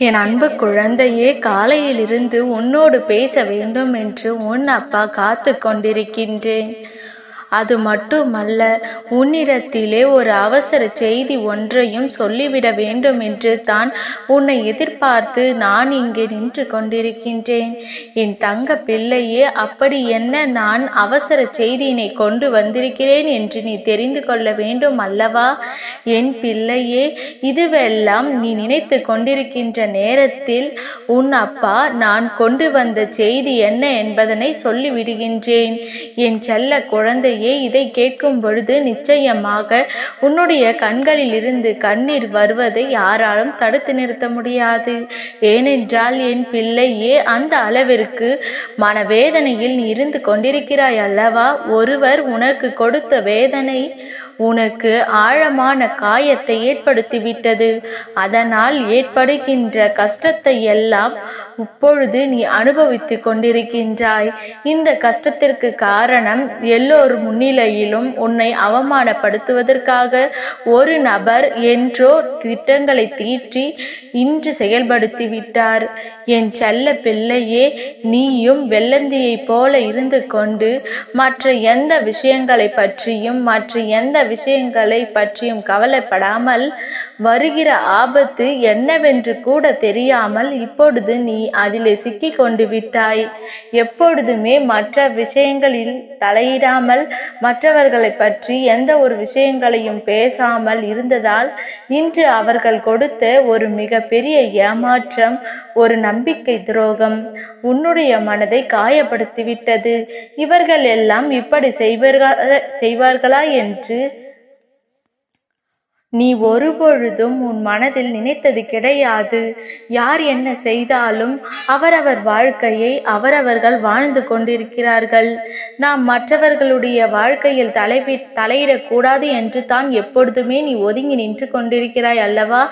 என் அன்பு குழந்தையே காலையிலிருந்து உன்னோடு பேச வேண்டும் என்று உன் அப்பா காத்து கொண்டிருக்கின்றேன். அது மட்டுமல்ல உன்னிடத்திலே ஒரு அவசர செய்தி ஒன்றையும் சொல்லிவிட வேண்டும் என்று தான் உன்னை எதிர்பார்த்து நான் இங்கே நின்று கொண்டிருக்கின்றேன். என் தங்க பிள்ளையே அப்படி என்ன நான் அவசர செய்தியினை கொண்டு வந்திருக்கிறேன் என்று நீ தெரிந்து கொள்ள வேண்டும் அல்லவா? என் பிள்ளையே இதுவெல்லாம் நீ நினைத்து கொண்டிருக்கின்ற நேரத்தில் உன் அப்பா நான் கொண்டு வந்த செய்தி என்ன என்பதனை சொல்லிவிடுகின்றேன். என் செல்ல குழந்தை குழந்தையே இதை கேட்கும் பொழுது நிச்சயமாக உன்னுடைய கண்களில் இருந்து கண்ணீர் வருவதை யாராலும் தடுத்து நிறுத்த முடியாது. ஏனென்றால் என் பிள்ளையே அந்த அளவிற்கு மனவேதனையில் நீ இருந்து கொண்டிருக்கிறாய் அல்லவா? ஒருவர் உனக்கு கொடுத்த வேதனை உனக்கு ஆழமான காயத்தை ஏற்படுத்திவிட்டது. அதனால் ஏற்படுகின்ற கஷ்டத்தை எல்லாம் இப்பொழுது நீ அனுபவித்து கொண்டிருக்கின்றாய். இந்த கஷ்டத்திற்கு காரணம் எல்லோர் முன்னிலையிலும் உன்னை அவமானப்படுத்துவதற்காக ஒரு நபர் என்றோ திட்டங்களை தீற்றி இன்று செயல்படுத்தி விட்டார் என் செல்ல பிள்ளையே நீயும் வெள்ளந்தியைப் போல இருந்து கொண்டு மற்ற எந்த விஷயங்களை பற்றியும் மற்ற எந்த விஷயங்களை பற்றியும் கவலைப்படாமல் வருகிற ஆபத்து என்னவென்று கூட தெரியாமல் இப்பொழுது நீ அதிலே சிக்கி கொண்டு விட்டாய். எப்பொழுதுமே மற்ற விஷயங்களில் தலையிடாமல் மற்றவர்களை பற்றி எந்த ஒரு விஷயங்களையும் பேசாமல் இருந்ததால் இன்று அவர்கள் கொடுத்த ஒரு மிகப்பெரிய ஏமாற்றம் ஒரு நம்பிக்கை துரோகம் உன்னுடைய மனதை காயப்படுத்திவிட்டது. இவர்கள் எல்லாம் இப்படி செய்வார்களா செய்வார்களா என்று நீ ஒருபொழுதும் உன் மனதில் நினைத்தது கிடையாது. யார் என்ன செய்தாலும் அவரவர் வாழ்க்கையை அவரவர்கள் வாழ்ந்து கொண்டிருக்கிறார்கள். நாம் மற்றவர்களுடைய வாழ்க்கையில் தலைவி தலையிடக்கூடாது என்று தான் எப்பொழுதுமே நீ ஒதுங்கி நின்று கொண்டிருக்கிறாய் அல்லவா?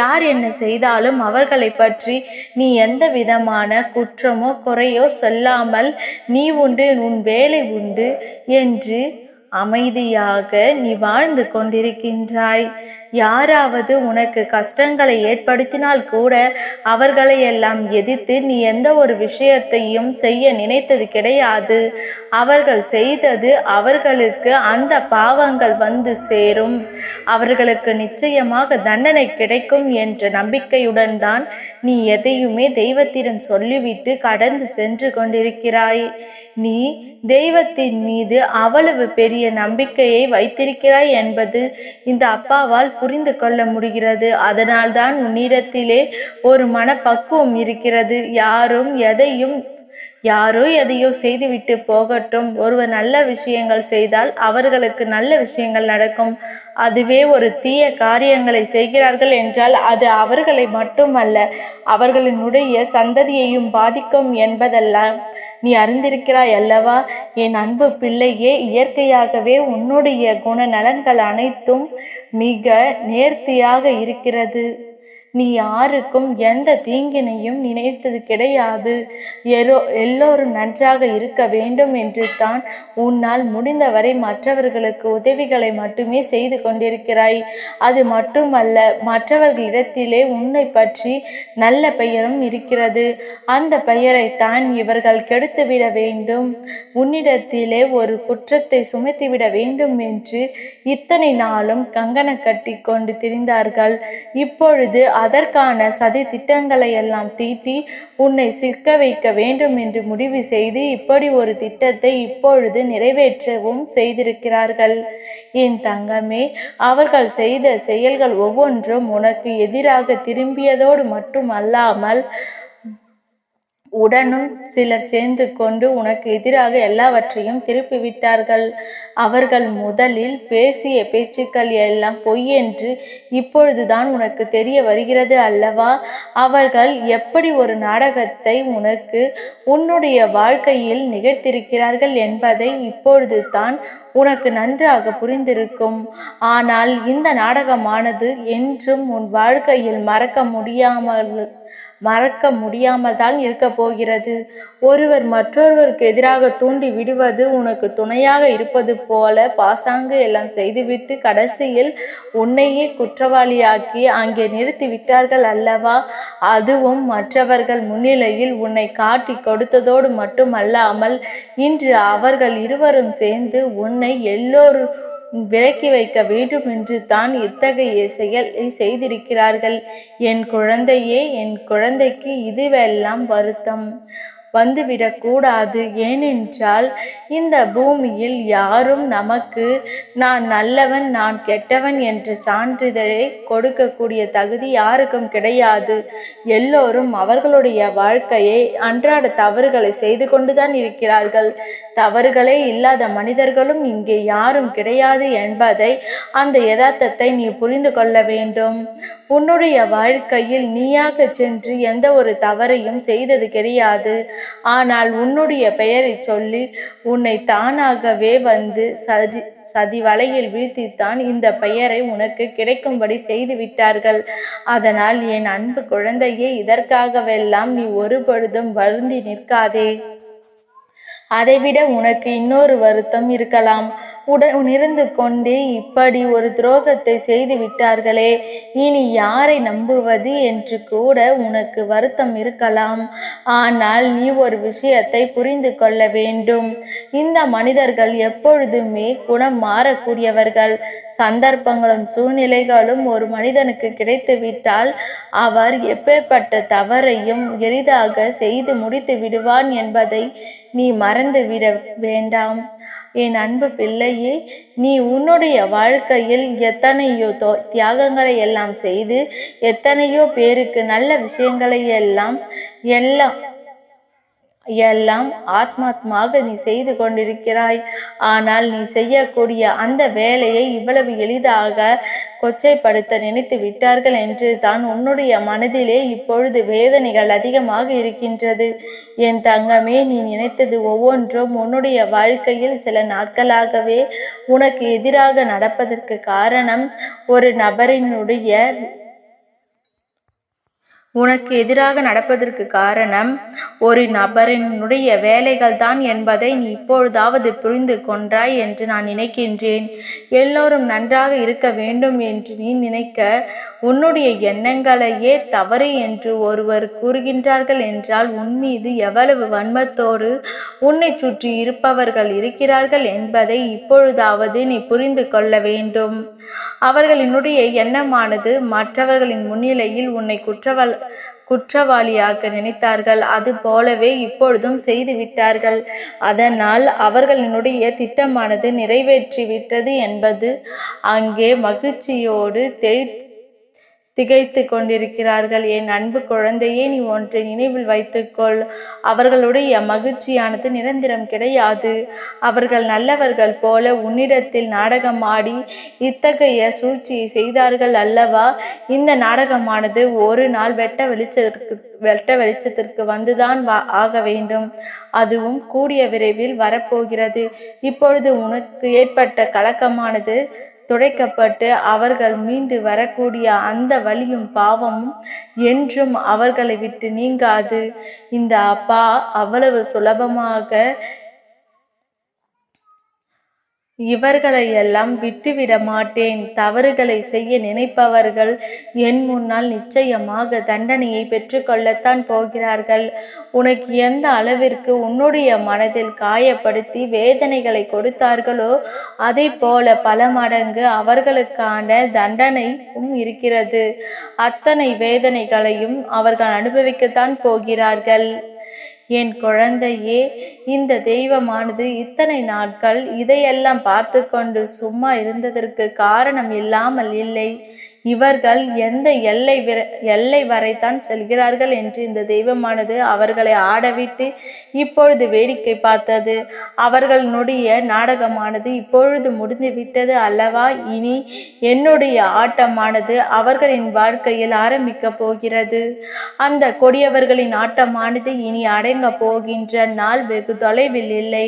யார் என்ன செய்தாலும் அவர்களை பற்றி நீ எந்த விதமான குற்றமோ குறையோ சொல்லாமல் நீ உண்டு உன் வேலை உண்டு என்று அமைதியாக நீ வாழ்ந்து கொண்டிருக்கின்றாய். யாராவது உனக்கு கஷ்டங்களை ஏற்படுத்தினால் கூட அவர்களை எல்லாம் எதிர்த்து நீ எந்த ஒரு விஷயத்தையும் செய்ய நினைத்தது கிடையாது. அவர்கள் செய்தது அவர்களுக்கு அந்த பாவங்கள் வந்து சேரும். அவர்களுக்கு நிச்சயமாக தண்டனை கிடைக்கும் என்ற நம்பிக்கையுடன் தான் நீ எதையுமே தெய்வத்திடம் சொல்லிவிட்டு கடந்து சென்று கொண்டிருக்கிறாய். நீ தெய்வத்தின் மீது அவ்வளவு பெரிய நம்பிக்கையை வைத்திருக்கிறாய் என்பது இந்த அப்பாவால் புரிந்து கொள்ள முடிகிறது. அதனால்தான் உன்னிடத்திலே ஒரு மனப்பக்குவம் இருக்கிறது. யாரும் எதையும் யாரோ எதையோ செய்துவிட்டு போகட்டும். ஒருவர் நல்ல விஷயங்கள் செய்தால் அவர்களுக்கு நல்ல விஷயங்கள் நடக்கும். அதுவே ஒரு தீய காரியங்களை செய்கிறார்கள் என்றால் அது அவர்களை மட்டுமல்ல அவர்களினுடைய சந்ததியையும் பாதிக்கும் என்பதெல்லாம். நீ அறிந்திருக்கிறாய் அல்லவா? என் அன்பு பிள்ளையே இயற்கையாகவே உன்னுடைய குணநலன்கள் அனைத்தும் மிக நேர்த்தியாக இருக்கிறது. நீ யாருக்கும் எந்த தீங்கினையும் நினைத்தது கிடையாது. எரோ எல்லோரும் நன்றாக இருக்க வேண்டும் என்று தான் உன்னால் முடிந்தவரை மற்றவர்களுக்கு உதவிகளை மட்டுமே செய்து கொண்டிருக்கிறாய். அது மட்டுமல்ல மற்றவர்களிடத்திலே உன்னை பற்றி நல்ல பெயரும் இருக்கிறது. அந்த பெயரைத்தான் இவர்கள் கெடுத்துவிட வேண்டும். உன்னிடத்திலே ஒரு குற்றத்தை சுமத்திவிட வேண்டும் என்று இத்தனை நாளும் கங்கண கட்டி கொண்டு திரிந்தார்கள். இப்பொழுது அதற்கான சதி திட்டங்களை எல்லாம் தீட்டி உன்னை சிக்க வைக்க வேண்டும் என்று முடிவு செய்து இப்படி ஒரு திட்டத்தை இப்பொழுது நிறைவேற்றவும் செய்திருக்கிறார்கள். என் தங்கமே அவர்கள் செய்த செயல்கள் ஒவ்வொன்றும் உனக்கு எதிராக திரும்பியதோடு மட்டுமல்லாமல் உடனும் சிலர் சேர்ந்து கொண்டு உனக்கு எதிராக எல்லாவற்றையும் திருப்பிவிட்டார்கள். அவர்கள் முதலில் பேசிய பேச்சுக்கள் எல்லாம் பொய் என்று இப்பொழுதுதான் உனக்கு தெரிய வருகிறது அல்லவா? அவர்கள் எப்படி ஒரு நாடகத்தை உனக்கு உன்னுடைய வாழ்க்கையில் நிகழ்த்திருக்கிறார்கள் என்பதை இப்பொழுது தான் உனக்கு நன்றாக புரிந்திருக்கும். ஆனால் இந்த நாடகமானது என்றும் உன் வாழ்க்கையில் மறக்க முடியாமல் மறக்க முடியாமல் தான் இருக்க போகிறது. ஒருவர் மற்றொருவருக்கு எதிராக தூண்டி விடுவது உனக்கு துணையாக இருப்பது போல பாசாங்கு எல்லாம் செய்துவிட்டு கடைசியில் உன்னையே குற்றவாளியாக்கி அங்கே நிறுத்தி விட்டார்கள் அல்லவா? அதுவும் மற்றவர்கள் முன்னிலையில் உன்னை காட்டி கொடுத்ததோடு மட்டுமல்லாமல் இன்று அவர்கள் இருவரும் சேர்ந்து உன்னை எல்லோரும் விலக்கி வைக்க வேண்டும் என்று தான் இத்தகைய செயலை செய்திருக்கிறார்கள். என் குழந்தையே என் குழந்தைக்கு இதுவெல்லாம் வருத்தம். வந்துவிடக்கூடாது. ஏனென்றால் இந்த பூமியில் யாரும் நமக்கு நான் நல்லவன் நான் கெட்டவன் என்ற சான்றிதழை கொடுக்கக்கூடிய தகுதி யாருக்கும் கிடையாது. எல்லோரும் அவர்களுடைய வாழ்க்கையை அன்றாட தவறுகளை செய்து கொண்டுதான் இருக்கிறார்கள். தவறுகளே இல்லாத மனிதர்களும் இங்கே யாரும் கிடையாது என்பதை அந்த யதார்த்தத்தை நீ புரிந்து கொள்ள வேண்டும். உன்னுடைய வாழ்க்கையில் நீயாக சென்று எந்த ஒரு தவறையும் செய்தது கிடையாது. ஆனால் உன்னுடைய பெயரை சொல்லி உன்னை தானாகவே வந்து சதி சதி வலையில் வீழ்த்தித்தான் இந்த பெயரை உனக்கு கிடைக்கும்படி செய்து விட்டார்கள். அதனால் என் அன்பு குழந்தையே இதற்காகவெல்லாம் நீ ஒரு பொழுதும் வருந்தி நிற்காதே. அதைவிட உனக்கு இன்னொரு வருத்தம் இருக்கலாம். உடன் இருந்து கொண்டே இப்படி ஒரு துரோகத்தை செய்து விட்டார்களே. இனி யாரை நம்புவது என்று கூட உனக்கு வருத்தம் இருக்கலாம். ஆனால் நீ ஒரு விஷயத்தை புரிந்து கொள்ள வேண்டும். இந்த மனிதர்கள் எப்பொழுதுமே குணம் மாறக்கூடியவர்கள். சந்தர்ப்பங்களும் சூழ்நிலைகளும் ஒரு மனிதனுக்கு கிடைத்துவிட்டால் அவர் எப்பேற்பட்ட தவறையும் எளிதாக செய்து முடித்து விடுவான் என்பதை நீ மறந்து விட வேண்டாம். என் அன்பு பிள்ளையே நீ உன்னுடைய வாழ்க்கையில் எத்தனையோ தோ தியாகங்களை எல்லாம் செய்து எத்தனையோ பேருக்கு நல்ல விஷயங்களை எல்லாம் எல்லாம் எல்லாம் ஆத்மாத்மாக நீ செய்து கொண்டிருக்கிறாய். ஆனால் நீ செய்யக்கூடிய அந்த வேலையை இவ்வளவு எளிதாக கொச்சைப்படுத்த நினைத்து விட்டார்கள் என்று தான் உன்னுடைய மனதிலே இப்பொழுது வேதனைகள் அதிகமாக இருக்கின்றது. என் தங்கமே நீ நினைத்தது ஒவ்வொன்றும் உன்னுடைய வாழ்க்கையில் சில நாட்களாகவே உனக்கு எதிராக நடப்பதற்கு காரணம் ஒரு நபரினுடைய உனக்கு எதிராக நடப்பதற்கு காரணம் ஒரு நபரினுடைய வேலைகள் தான் என்பதை நீ இப்பொழுதாவது புரிந்து கொண்டாய் என்று நான் நினைக்கின்றேன். எல்லோரும் நன்றாக இருக்க வேண்டும் என்று நீ நினைக்க உன்னுடைய எண்ணங்களையே தவறு என்று ஒருவர் கூறுகின்றார்கள் என்றால் உன் மீது எவ்வளவு வன்மத்தோடு உன்னை சுற்றி இருப்பவர்கள் இருக்கிறார்கள் என்பதை இப்பொழுதாவது நீ புரிந்து கொள்ள வேண்டும். அவர்களினுடைய எண்ணமானது மற்றவர்களின் முன்னிலையில் உன்னை குற்றவாள குற்றவாளியாக நினைத்தார்கள். அது போலவே இப்பொழுதும் செய்து விட்டார்கள் அதனால் அவர்களினுடைய திட்டமானது நிறைவேற்றி விட்டது என்பது அங்கே மகிழ்ச்சியோடு தெளி திகைத்து கொண்டிருக்கிறார்கள். என் அன்பு குழந்தையே நீ ஒன்றை நினைவில் வைத்துக்கொள். அவர்களுடைய மகிழ்ச்சியானது நிரந்தரம் கிடையாது. அவர்கள் நல்லவர்கள் போல உன்னிடத்தில் நாடகம் ஆடி இத்தகைய சூழ்ச்சியை செய்தார்கள் அல்லவா? இந்த நாடகமானது ஒரு நாள் வெட்ட வெளிச்சத்திற்கு வெட்ட வெளிச்சத்திற்கு வந்துதான் வா ஆக வேண்டும். அதுவும் கூடிய விரைவில் வரப்போகிறது. இப்பொழுது உனக்கு ஏற்பட்ட கலக்கமானது துடைக்கப்பட்டு அவர்கள் மீண்டு வரக்கூடிய அந்த வழியும் பாவமும் என்றும் அவர்களை விட்டு நீங்காது. இந்த அப்பா அவ்வளவு சுலபமாக இவர்களையெல்லாம் விட்டுவிட மாட்டேன் தவறுகளை செய்ய நினைப்பவர்கள் என் முன்னால் நிச்சயமாக தண்டனையை பெற்றுக்கொள்ளத்தான் போகிறார்கள். உனக்கு எந்த அளவிற்கு உன்னுடைய மனதில் காயப்படுத்தி வேதனைகளை கொடுத்தார்களோ அதை போல பல மடங்கு அவர்களுக்கான தண்டனையும் இருக்கிறது. அத்தனை வேதனைகளையும் அவர்கள் அனுபவிக்கத்தான் போகிறார்கள். என் குழந்தையே இந்த தெய்வமானது இத்தனை நாட்கள் இதையெல்லாம் பார்த்து கொண்டு சும்மா இருந்ததற்கு காரணம் இல்லாமல் இல்லை. இவர்கள் எந்த எல்லை எல்லை வரைத்தான் செல்கிறார்கள் என்று இந்த தெய்வமானது அவர்களை ஆடவிட்டு இப்பொழுது வேடிக்கை பார்த்தது. அவர்களுடைய நாடகமானது இப்பொழுது முடிந்து விட்டது அல்லவா? இனி என்னுடைய ஆட்டமானது அவர்களின் வாழ்க்கையில் ஆரம்பிக்க போகிறது. அந்த கொடியவர்களின் ஆட்டமானது இனி அடங்க போகின்ற நாள் வெகு தொலைவில் இல்லை.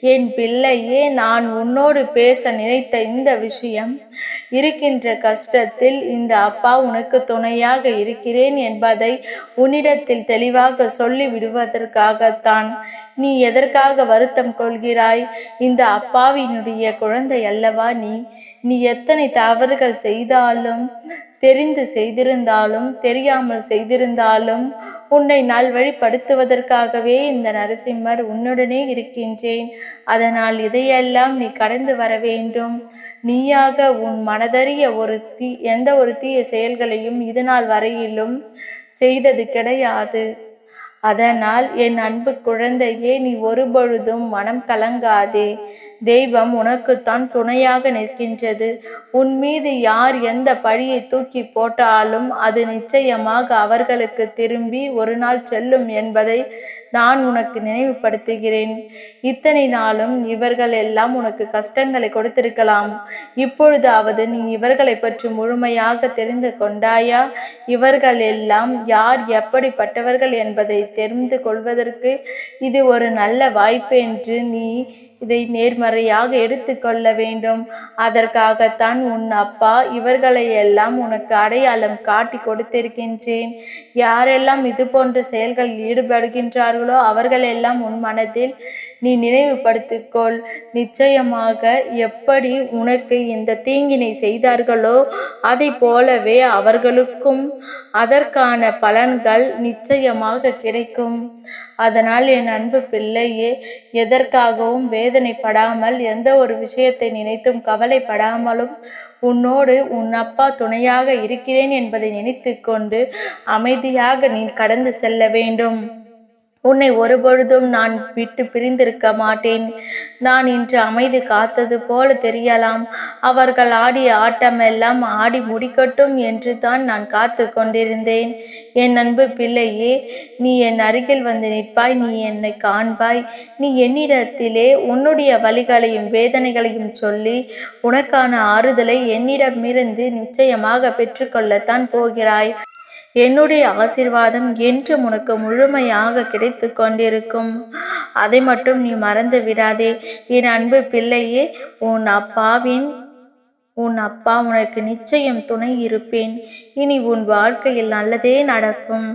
என் பிள்ளையே நான் உன்னோடு பேச நினைத்த இந்த விஷயம் இருக்கின்ற கஷ்டத்தில் இந்த அப்பா உனக்கு துணையாக இருக்கிறேன் என்பதை உன்னிடத்தில் தெளிவாக சொல்லி விடுவதற்காகத்தான் நீ எதற்காக வருத்தம் கொள்கிறாய்? இந்த அப்பாவினுடைய குழந்தை அல்லவா நீ? நீ எத்தனை தவறுகள் செய்தாலும் தெரிந்து செய்திருந்தாலும் தெரியாமல் செய்திருந்தாலும் உன்னை நல்வழிப்படுத்துவதற்காகவே இந்த நரசிம்மர் உன்னுடனே இருக்கின்றேன். அதனால் இதையெல்லாம் நீ கடந்து வர வேண்டும். நீயாக உன் மனதறிய ஒரு தீ எந்த ஒரு தீய செயல்களையும் இதுநாள் வரையிலும் செய்தது கிடையாது. அதனால் என் அன்பு குழந்தையே நீ ஒருபொழுதும் மனம் கலங்காதே. தெய்வம் உனக்குத்தான் துணையாக நிற்கின்றது. உன் மீது யார் எந்த பழியை தூக்கி போட்டாலும் அது நிச்சயமாக அவர்களுக்கு திரும்பி ஒரு நாள் செல்லும் என்பதை நான் உனக்கு நினைவுபடுத்துகிறேன். இத்தனை நாளும் இவர்கள் எல்லாம் உனக்கு கஷ்டங்களை கொடுத்திருக்கலாம். இப்பொழுதாவது நீ இவர்களை பற்றி முழுமையாக தெரிந்து கொண்டாயா? இவர்கள் எல்லாம் யார் எப்படிப்பட்டவர்கள் என்பதை தெரிந்து கொள்வதற்கு இது ஒரு நல்ல வாய்ப்பு என்று நீ இதை நேர்மறையாக எடுத்துக்கொள்ள வேண்டும். அதற்காகத்தான் உன் அப்பா இவர்களை எல்லாம் உனக்கு அடையாளம் காட்டி கொடுத்திருக்கின்றேன். யாரெல்லாம் இது போன்ற செயல்களில் ஈடுபடுகின்றார்களோ அவர்களெல்லாம் உன் மனதில் நீ நினைவுபடுத்திக்கொள். நிச்சயமாக எப்படி உனக்கு இந்த தீங்கினை செய்தார்களோ அதை போலவே அவர்களுக்கும் அதற்கான பலன்கள் நிச்சயமாக கிடைக்கும். அதனால் என் அன்பு பிள்ளையே எதற்காகவும் வேதனைப்படாமல் எந்த ஒரு விஷயத்தை நினைத்தும் கவலைப்படாமலும் உன்னோடு உன் அப்பா துணையாக இருக்கிறேன் என்பதை நினைத்து கொண்டு அமைதியாக நீ கடந்து செல்ல வேண்டும். உன்னை ஒருபொழுதும் நான் விட்டு பிரிந்திருக்க மாட்டேன். நான் இன்று அமைதி காத்தது போல தெரியலாம். அவர்கள் ஆடிய ஆட்டமெல்லாம் ஆடி முடிக்கட்டும் என்று தான் நான் காத்து கொண்டிருந்தேன். என் அன்பு பிள்ளையே நீ என் அருகில் வந்து நிற்பாய் நீ என்னை காண்பாய். நீ என்னிடத்திலே உன்னுடைய வழிகளையும் வேதனைகளையும் சொல்லி உனக்கான ஆறுதலை என்னிடமிருந்து நிச்சயமாக பெற்றுக்கொள்ளத்தான் போகிறாய். என்னுடைய ஆசிர்வாதம் என்று உனக்கு முழுமையாக கிடைத்து கொண்டிருக்கும். அதை மட்டும் நீ மறந்து விடாதே. என் அன்பு பிள்ளையே உன் அப்பாவின் உன் அப்பா உனக்கு நிச்சயம் துணை இருப்பேன். இனி உன் வாழ்க்கையில் நல்லதே நடக்கும்.